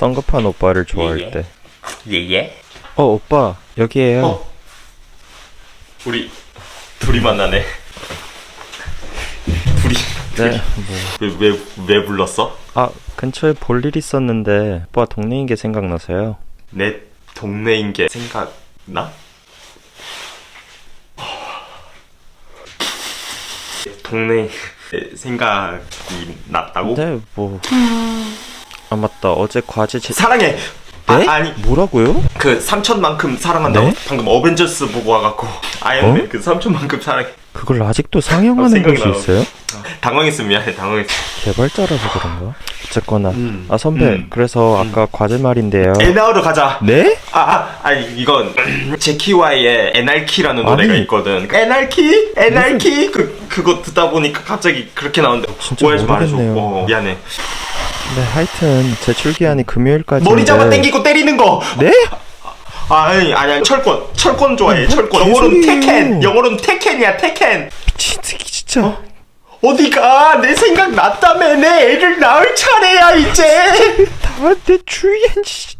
성급한 오빠를 좋아할 예, 예. 때. 예예. 어, 오빠, 여기에요. 어. 우리 둘이 만나네. 둘이 네, 뭐. 왜왜 왜 불렀어? 아, 근처에 볼 일 있었는데, 오빠 동네인 게 생각나서요. 내 동네인 게 생각나? 동네 생각이 났다고? 근데, 뭐. 아, 맞다. 어제 과제 제... 사랑해. 네? 아, 아니 뭐라고요? 그 삼천만큼 사랑한다고 네? 방금 어벤져스 보고 와갖고 아이언맨 어? 그 삼천만큼 사랑해 그걸 아직도 상영하는 생각이 곳이 나요. 있어요? 당황했어 미안해 당황했어 개발자라서 그런가? 어쨌거나. 음. 아, 선배, 음. 그래서 아까 과제 말인데요. 에나우로 가자 네? 아, 아 아니 이건 제키와의 에날키라는 노래가 아니. 있거든 에날키 에날키 그 그거 듣다 보니까 갑자기 그렇게 나오는데 진짜 모르겠네요. 어, 미안해 네, 하여튼, 제출 기한이 금요일까지. 머리 잡아 당기고 때리는 거 네? 아니 아니 아니 철권 철권 좋아해 뭐 철권 영어로는. 테켄 영어로는 테켄이야 테켄 미친 새끼, 진짜. 어디가 내 생각 났다며 내 애를 낳을 차례야 이제 아, 내 주위엔, 씨.